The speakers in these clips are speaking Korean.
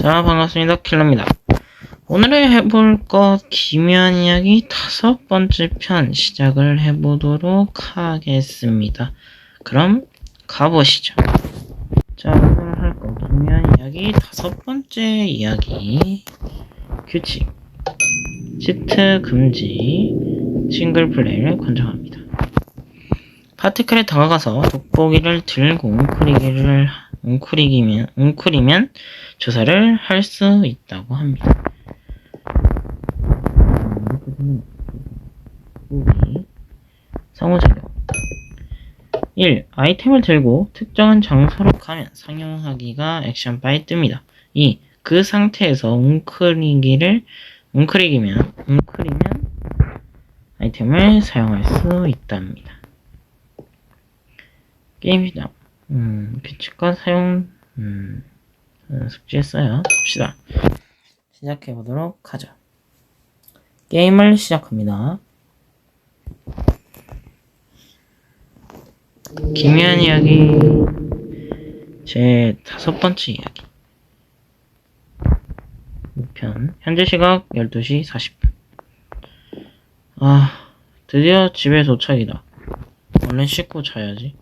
자, 반갑습니다. 킬러입니다. 오늘 해볼 것 기묘한 이야기 다섯 번째 편 시작을 해보도록 하겠습니다. 그럼 가보시죠. 자, 오늘 할것 기묘한 이야기 다섯 번째 이야기 규칙 치트 금지 싱글 플레이를 권장합니다. 파티클에 다가가서 돋보기를 들고 웅크리기를 웅크리기면 웅크리면 조사를 할 수 있다고 합니다. 상호작용 1. 아이템을 들고 특정한 장소로 가면 상용하기가 액션 바에 뜹니다. 2. 그 상태에서 웅크리기를 웅크리기면 웅크리면 아이템을 사용할 수 있답니다. 게임 시작. 음, 규칙과 사용, 음, 어, 숙지했어요. 봅시다. 시작해보도록 하죠. 게임을 시작합니다. 기묘한 이야기, 제 다섯 번째 이야기. 6편, 현재 시각 12시 40분. 아, 드디어 집에 도착이다. 얼른 씻고 자야지.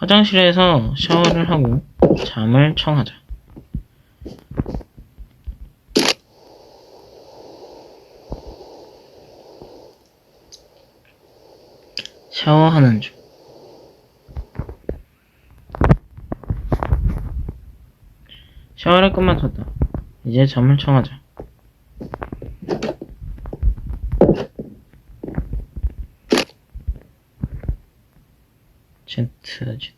화장실에서 샤워를 하고 잠을 청하자. 샤워하는 중. 샤워를 끝마쳤다. 이제 잠을 청하자. 제트,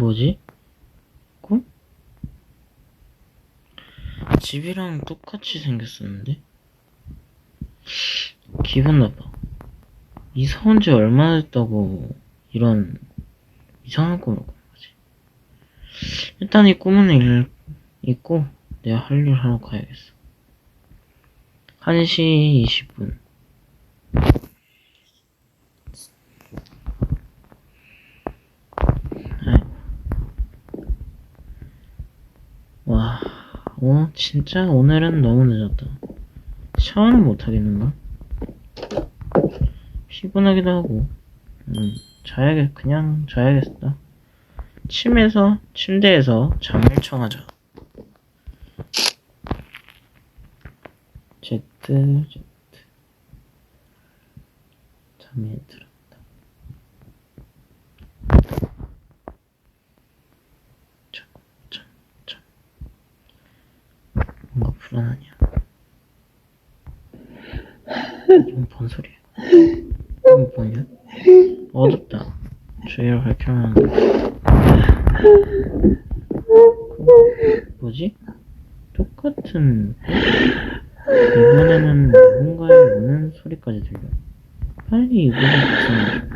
뭐지? 꿈? 집이랑 똑같이 생겼었는데? 기분 나빠. 이사 온 지 얼마나 됐다고 이런 이상한 꿈을 꾼 거지. 일단 이 꿈은 일, 잊고 내가 할 일 하러 가야겠어. 1시 20분. 와, 어, 진짜 오늘은 너무 늦었다. 샤워는 못 하겠는가? 피곤하기도 하고, 음, 자야겠, 그냥 자야겠다. 침에서, 침대에서 잠을 청하자. 제트, 제트. 잠에 들었다. 참, 참, 참. 뭔가 불안하냐? 이건 뭔 소리야? 밝혀면 그, 뭐지? 똑같은 이번에는 누군가의 우는 소리까지 들려. 빨리 벗어나줘.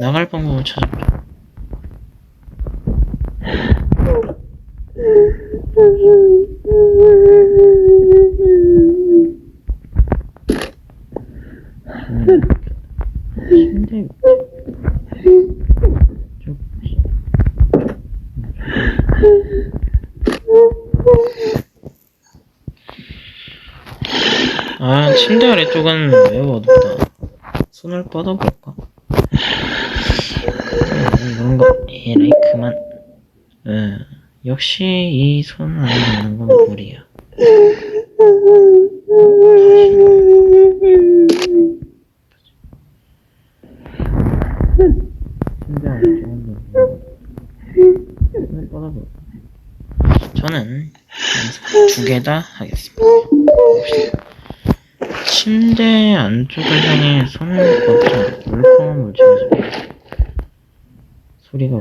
나갈 방법을 찾아보자. 저는 침대 밑에 쭉 아, 아래쪽은 매우 어둡다. 손을 뻗어볼까? 음, 뭔가, 에라이, 그만. 에, 역시 이 손 안에 있는 건 물이야. 손을 뻗어볼까? 저는 두 개 다 하겠습니다. 봅시다. 침대 향해 손을 뻗자 물컹한 잡아 소리가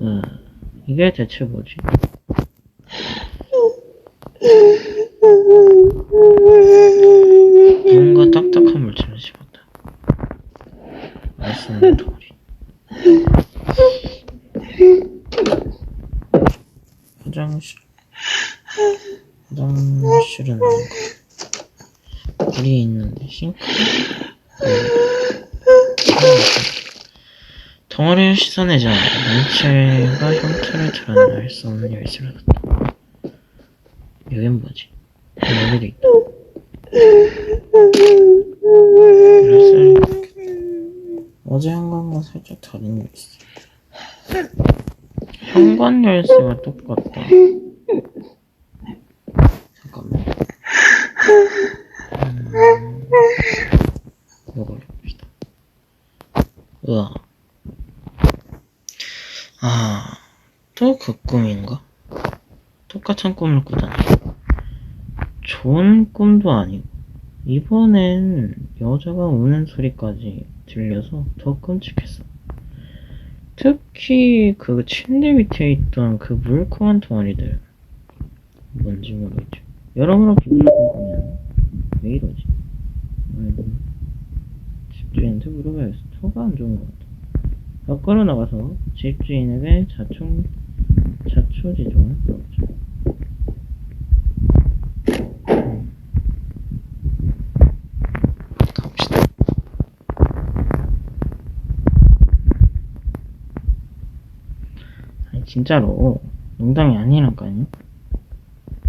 어, 이게 대체 뭐지? 뭔가 딱딱한 물질을 집었다 말씀은 덩어리 화장실 화장실은 물이 있는 싱크 덩어리를 씻어내자 물체가 형태를 드러낼 수 없는 열쇠를 뒀다. 여긴 뭐지? 여기도 있다. 열쇠를 어제 현관과 살짝 다른 열쇠 현관 열쇠가 똑같다 잠깐만. 음, 이걸 봅시다. 으아. 아, 또 그 꿈인가? 똑같은 꿈을 꾸다니. 좋은 꿈도 아니고, 이번엔 여자가 우는 소리까지 들려서 더 끔찍했어. 특히 그 침대 밑에 있던 그 물컹한 덩어리들. 뭔지 모르겠죠. 여러모로 기분을 꼼꼼해하네. 왜 이러지? 아이고. 집주인한테 물어봐야겠어. 토가 안 좋은 것 같아. 밖으로 나가서 집주인에게 자충, 자초지종을 물어보 아니, 진짜로. 농담이 아니라니까요.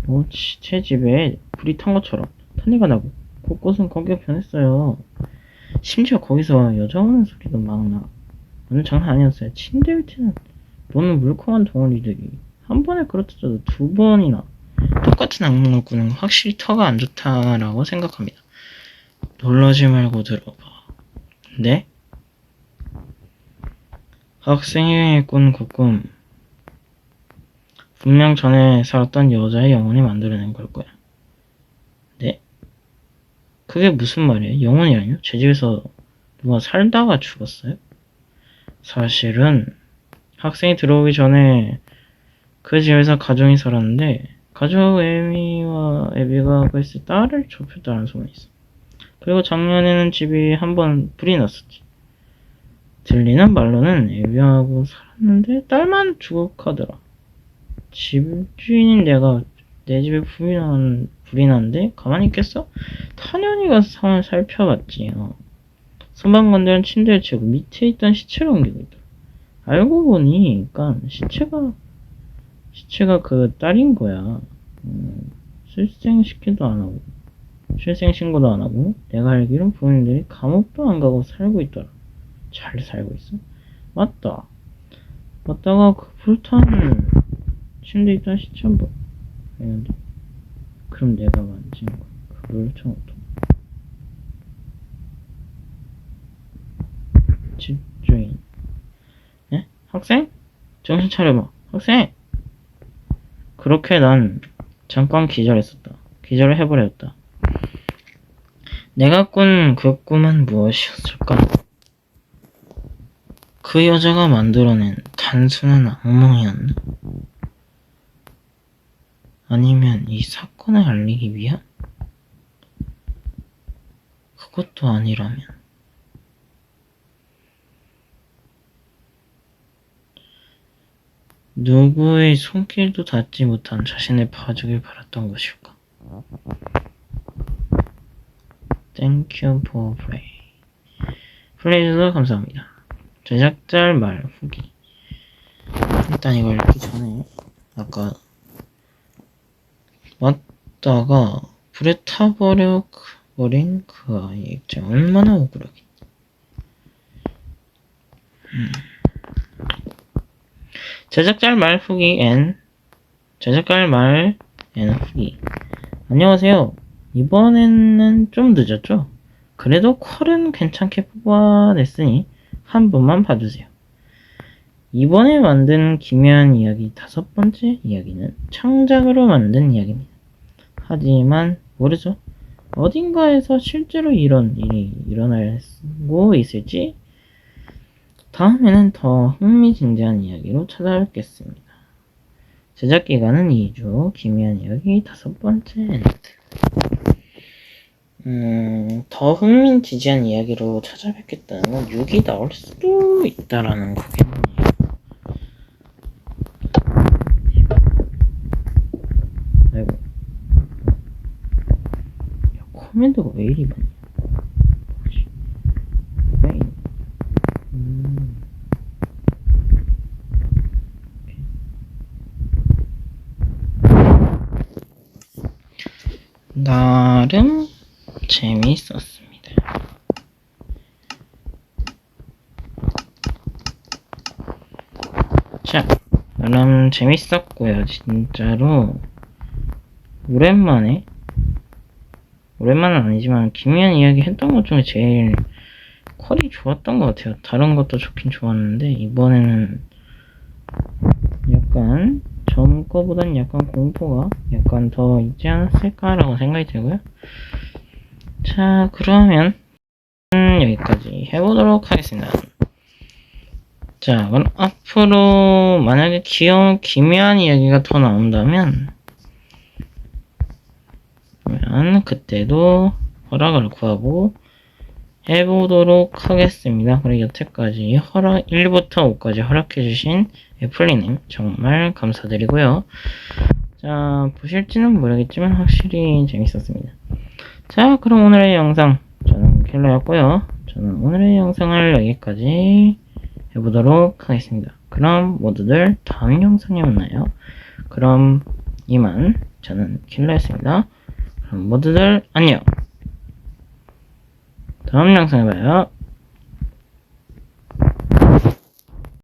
어, 치- 제 집에 불이 탄 것처럼 탄내가 나고 곳곳은 거기가 변했어요. 심지어 거기서 여자 우는 소리도 막 나. 완전 장난 아니었어요. 침대 밑에는 노는 물컹한 덩어리들이 한 번에 그렇다도 두 번이나 똑같은 악몽을 꾸는 건 확실히 터가 안 좋다라고 생각합니다. 놀라지 말고 들어봐. 네? 학생이 꾼그 꿈. 분명 전에 살았던 여자의 영혼이 만들어낸 걸 거야. 네? 그게 무슨 말이에요? 영혼이라뇨? 제 집에서 누가 살다가 죽었어요? 사실은 학생이 들어오기 전에 그 집에서 가정이 살았는데 가족 에미와 에비가 글쎄 딸을 접혔다는 소문이 있어. 그리고 작년에는 집이 한 번 불이 났었지. 들리는 말로는 에비하고 살았는데 딸만 죽었하더라. 집주인인 내가 내 집에 불이 난, 불이 났는데 가만히 있겠어? 탄현이 가서 상황을 살펴봤지. 어. 선반관들은 침대를 치고 밑에 있던 시체를 옮기고 있더라. 알고 보니, 그니까 시체가 시체가 그 딸인 거야. 음, 출생시키도 안 하고 출생 신고도 안 하고 내가 알기론 부모님들이 감옥도 안 가고 살고 있더라. 잘 살고 있어? 맞다. 맞다가 그 불탄 침대에 있던 시체 한번 했는데 그럼 내가 만진 거야. 그걸 처음 또 집주인 예? 학생? 정신 차려봐. 학생! 그렇게 난 잠깐 기절했었다. 기절을 해버렸다. 내가 꾼 그 꿈은 무엇이었을까? 그 여자가 만들어낸 단순한 악몽이었나? 아니면 이 사건을 알리기 위한? 그것도 아니라면. 누구의 손길도 닿지 못한 자신을 봐주길 바랐던 것일까? Thank you for play. 플레이해주셔서 감사합니다. 제작자 말 후기. 일단 이걸 읽기 전에 아까 왔다가 불에 타버려 그- 버린 그 아이의 입장 얼마나 억울하겠니. 음. 제작자 말 후기 N 제작자 말 N 후기 안녕하세요. 이번에는 좀 늦었죠? 그래도 컬은 괜찮게 뽑아냈으니 한 번만 봐주세요. 이번에 만든 기묘한 이야기 다섯 번째 이야기는 창작으로 만든 이야기입니다. 하지만 모르죠. 어딘가에서 실제로 이런 일이 일어나고 있을지 다음에는 더 흥미진진한 이야기로 찾아뵙겠습니다. 제작 기간은 2주, 기묘한 이야기 다섯 번째 엔드. 음, 더 흥미진진한 이야기로 찾아뵙겠다는 건 6이 나올 수도 있다라는 거겠네요. 아이고. 야, 코멘트가 왜 이리 많냐? 뭐지? 왜 이리- 음. 나름 재미 있었습니다. 자, 나름 재밌었고요. 진짜로 오랜만에 오랜만은 아니지만 김희연 이야기 했던 것 중에 제일 퀄이 좋았던 것 같아요. 다른 것도 좋긴 좋았는데 이번에는 약간 전 거보단 약간 공포가 약간 더 있지 않았을까라고 생각이 들고요. 자, 그러면 음, 여기까지 해보도록 하겠습니다. 자, 그럼 앞으로 만약에 귀여운 기묘한 이야기가 더 나온다면 그러면 그때도 허락을 구하고 해보도록 하겠습니다. 그리고 여태까지 허락 1부터 5까지 허락해주신 애플리님 정말 감사드리고요. 자 보실지는 모르겠지만 확실히 재밌었습니다. 자 그럼 오늘의 영상 저는 킬러였고요. 저는 오늘의 영상을 여기까지 해보도록 하겠습니다. 그럼 모두들 다음 영상에 만나요. 그럼 이만 저는 킬러였습니다. 그럼 모두들 안녕. 다음 영상에 봐요.